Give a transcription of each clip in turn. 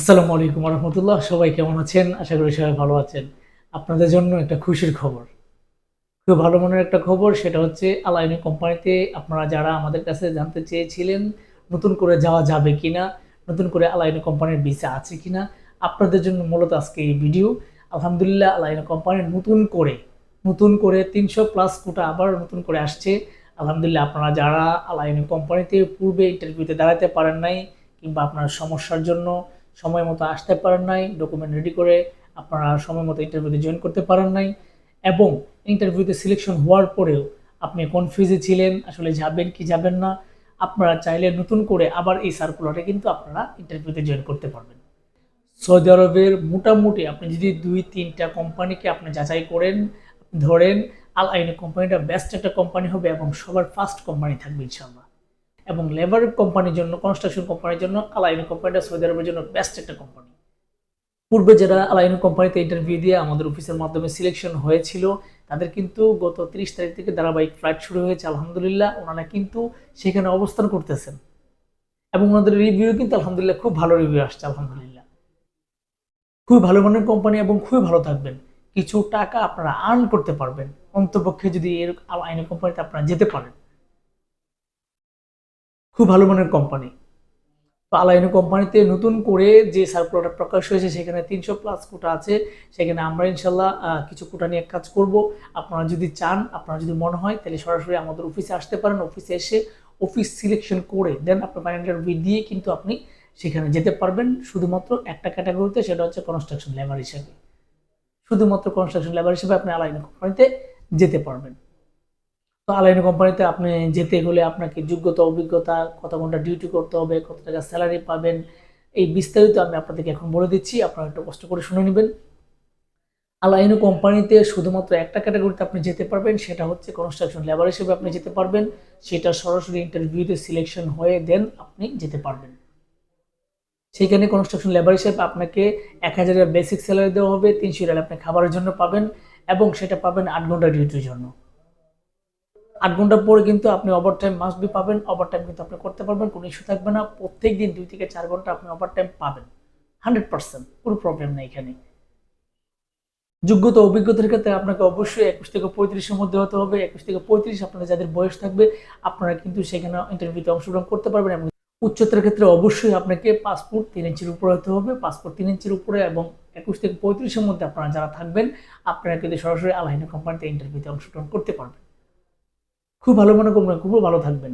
আসসালামু আলাইকুম রহমতুল্লাহ সবাই কেমন আছেন? আশা করি সবাই ভালো আছেন। আপনাদের জন্য একটা খুশির খবর। খুব ভালো মনের একটা খবর, সেটা হচ্ছে আলাইনি কোম্পানিতে আপনারা যারা আমাদের কাছে জানতে চেয়েছিলেন, নতুন করে যাওয়া যাবে কিনা, নতুন করে আলাইনি কোম্পানির ভিসা আছে কিনা, আপনাদের জন্য মূলত আজকে এই ভিডিও। আলহামদুলিল্লাহ আলাইনি কোম্পানির নতুন করে নতুন করে তিনশো প্লাস কোটা আবার নতুন করে আসছে। আলহামদুলিল্লাহ, আপনারা যারা আলাইনি কোম্পানিতে পূর্বে ইন্টারভিউতে দাঁড়াতে পারেন নাই, কিংবা আপনার সমস্যার জন্য সময় মতো আসতে পারেন নাই ডকুমেন্ট রেডি করে আপনারা সময় মতো ইন্টারভিউতে জয়েন করতে পারেন নাই এবং ইন্টারভিউতে সিলেকশন হওয়ার পরেও আপনি কনফিউজে ছিলেন, আসলে যাবেন কি যাবেন না, আপনারা চাইলে নতুন করে আবার এই সার্কুলারে কিন্তু আপনারা ইন্টারভিউতে জয়েন করতে পারবেন। সৌদি আরবের মোটামুটি আপনি যদি দুই তিনটা কোম্পানিকে আপনি যাচাই করেন, ধরেন আল আইনি কোম্পানিটা বেস্ট একটা কোম্পানি হবে এবং সবার ফার্স্ট কোম্পানি থাকবে ইনশাল্লাহ এবং লেবার কোম্পানির জন্য কনস্ট্রাকশন কোম্পানির জন্য আলাইন কোম্পানিটা সৌদি আরবের জন্য বেস্ট একটা কোম্পানি পূর্বে যারা আলাইনি কোম্পানিতে ইন্টারভিউ দিয়ে আমাদের অফিসের মাধ্যমে সিলেকশন হয়েছিল, তাদের কিন্তু গত তিরিশ তারিখ থেকে ধারাবাহিক ফ্লাইট শুরু হয়েছে, আলহামদুলিল্লাহ। ওনারা কিন্তু সেখানে অবস্থান করতেছেন। এবং ওনাদের রিভিউ কিন্তু আলহামদুলিল্লাহ খুব ভালো রিভিউ আসছে, আলহামদুলিল্লাহ। খুবই ভালো মানের কোম্পানি এবং খুবই ভালো থাকবেন। কিছু টাকা আপনারা আর্ন করতে পারবেন। অন্তপক্ষে যদি এর আইনি কোম্পানিতে আপনারা যেতে পারেন। খুব ভালো মানের কোম্পানি তো আলাইনো কোম্পানিতে নতুন করে যে সার্কুলারটা প্রকাশ হয়েছে, সেখানে তিনশো প্লাস কোটা আছে। সেখানে আমরা ইনশাল্লাহ কিছু কোটা নিয়ে কাজ করব। আপনারা যদি চান, আপনারা যদি মনে হয়, তাহলে সরাসরি আমাদের অফিসে আসতে পারেন। অফিসে এসে অফিস সিলেকশন করে দেন আপনার ফাইনাল ইন্টারভিউ দিয়ে কিন্তু আপনি সেখানে যেতে পারবেন। শুধুমাত্র একটা ক্যাটাগরিতে সেটা হচ্ছে কনস্ট্রাকশন লেবার হিসেবে। শুধুমাত্র কনস্ট্রাকশন লেবার হিসেবে আপনি আলাইনো কোম্পানিতে যেতে পারবেন। তো আলাইনি কোম্পানিতে আপনি যেতে হলে আপনাকে যোগ্যতা, অভিজ্ঞতা, কত ঘণ্টা ডিউটি করতে হবে, কত টাকা স্যালারি পাবেন, এই বিস্তারিত আমি আপনাদেরকে এখন বলে দিচ্ছি। আপনারা একটু কষ্ট করে শুনে নেবেন। আলাইনো কোম্পানিতে শুধুমাত্র একটা ক্যাটাগরিতে আপনি যেতে পারবেন, সেটা হচ্ছে কনস্ট্রাকশন লেবার হিসেবে আপনি যেতে পারবেন। সেটা সরাসরি ইন্টারভিউতে সিলেকশন হয়ে দেন আপনি যেতে পারবেন। সেখানে কনস্ট্রাকশন লেবার হিসেবে আপনাকে এক হাজারের বেসিক স্যালারি দেওয়া হবে, তিনশো রিয়াল আপনি খাবারের জন্য পাবেন এবং সেটা পাবেন আট ঘণ্টা ডিউটির জন্য। আট ঘণ্টা পরে কিন্তু আপনি ওভার টাইম মাস্ট বি পাবেন ওভার টাইম কিন্তু আপনি করতে পারবেন, কোনো ইস্যু থাকবে না। প্রত্যেক দিন দুই থেকে চার ঘণ্টা আপনি ওভার টাইম পাবেন। হান্ড্রেড পার্সেন্ট কোনো প্রবলেম নেই এখানে। যোগ্যতা, অভিজ্ঞতার ক্ষেত্রে আপনাকে অবশ্যই একুশ থেকে পঁয়ত্রিশের মধ্যে হতে হবে। একুশ থেকে পঁয়ত্রিশ আপনাদের যাদের বয়স থাকবে, আপনারা কিন্তু সেখানে ইন্টারভিউতে অংশগ্রহণ করতে পারবেন এবং উচ্চতার ক্ষেত্রে অবশ্যই আপনাকে পাসপোর্ট তিন ইঞ্চির উপরে হতে হবে। পাসপোর্ট তিন ইঞ্চির উপরে এবং একুশ থেকে পঁয়ত্রিশের মধ্যে আপনারা যারা থাকবেন, আপনারা কিন্তু সরাসরি আলাহিনা কোম্পানিতে ইন্টারভিউতে অংশগ্রহণ করতে পারবেন। খুব ভালো মনে করবেন, খুব ভালো থাকবেন।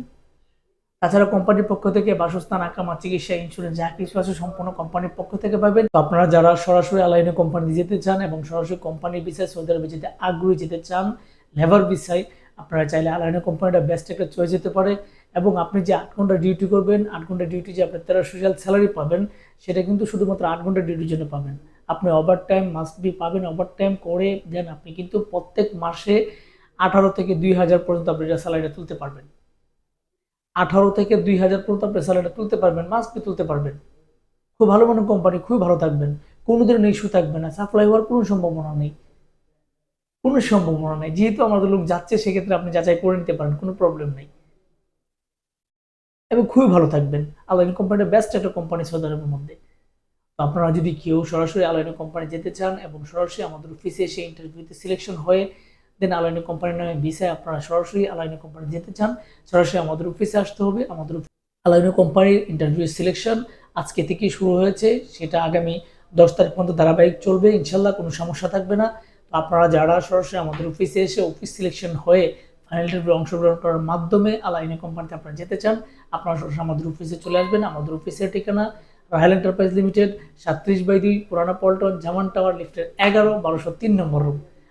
তাছাড়া কোম্পানির পক্ষ থেকে বাসস্থান, আকামা, চিকিৎসা ইন্স্যুরেন্স যা কিছু আছে সম্পূর্ণ কোম্পানির পক্ষ থেকে পাবেন। আপনারা যারা সরাসরি আলাইনে কোম্পানি যেতে চান এবং সরাসরি কোম্পানির বিষয়ে সৌদি আরবে যেতে আগ্রহী যেতে চান লেবার বিষয় আপনারা চাইলে আলাইনে কোম্পানিটা বেস্ট একটা চয়েস যেতে পারে। এবং আপনি যে আট ঘণ্টা ডিউটি করবেন, আট ঘণ্টা ডিউটি যে আপনার তেরোশো সোশ্যাল স্যালারি পাবেন, সেটা কিন্তু শুধুমাত্র আট ঘণ্টা ডিউটির জন্য পাবেন। আপনি ওভার টাইম মাস্ট বি পাবেন ওভার টাইম করে দেন আপনি কিন্তু প্রত্যেক মাসে আঠারো থেকে দুই হাজার পর্যন্ত আপনি স্যালারিটা তুলতে পারবেন। আঠারো থেকে দুই হাজার পর্যন্ত আপনি স্যালারিটা তুলতে পারবেন মাস্ট তুলতে পারবেন। খুব ভালো মানের কোম্পানি খুবই ভালো থাকবেন। কোনো ধরনের ইস্যু থাকবে না। সাপ্লাই হওয়ার কোনো সম্ভাবনা নেই। কোনো সম্ভাবনা নেই। যেহেতু আমাদের লোক যাচ্ছে, সেক্ষেত্রে আপনি যাচাই করে নিতে পারেন, কোনো প্রবলেম নেই। এবং খুবই ভালো থাকবেন। আলাইন কোম্পানিটা বেস্ট একটা কোম্পানি সৌদি মধ্যে। তো আপনারা যদি কেউ সরাসরি আলাইন কোম্পানি যেতে চান এবং সরাসরি আমাদের অফিসে এসে ইন্টারভিউতে সিলেকশন হয়ে দেন আলাইনি কোম্পানির নামে ভিসায় আপনারা সরাসরি আলাইনি কোম্পানি যেতে চান, সরাসরি আমাদের অফিসে আসতে হবে। আমাদের আলাইনি কোম্পানির ইন্টারভিউ সিলেকশন আজকে থেকেই শুরু হয়েছে। সেটা আগামী দশ তারিখ পর্যন্ত ধারাবাহিক চলবে, ইনশাল্লাহ কোনো সমস্যা থাকবে না। আপনারা যারা সরাসরি আমাদের অফিসে এসে অফিস সিলেকশন হয়ে ফাইনাল ইন্টারভিউ অংশগ্রহণ করার মাধ্যমে আলাইনি কোম্পানিতে আপনারা যেতে চান, আপনারা সরাসরি আমাদের অফিসে চলে আসবেন। আমাদের অফিসের ঠিকানা রয়্যাল এন্টারপ্রাইজ লিমিটেড সাতত্রিশ বাই দুই পুরানা পল্টন, জামান টাওয়ার লিফটের এগারো, বারোশো তিন নম্বর রুম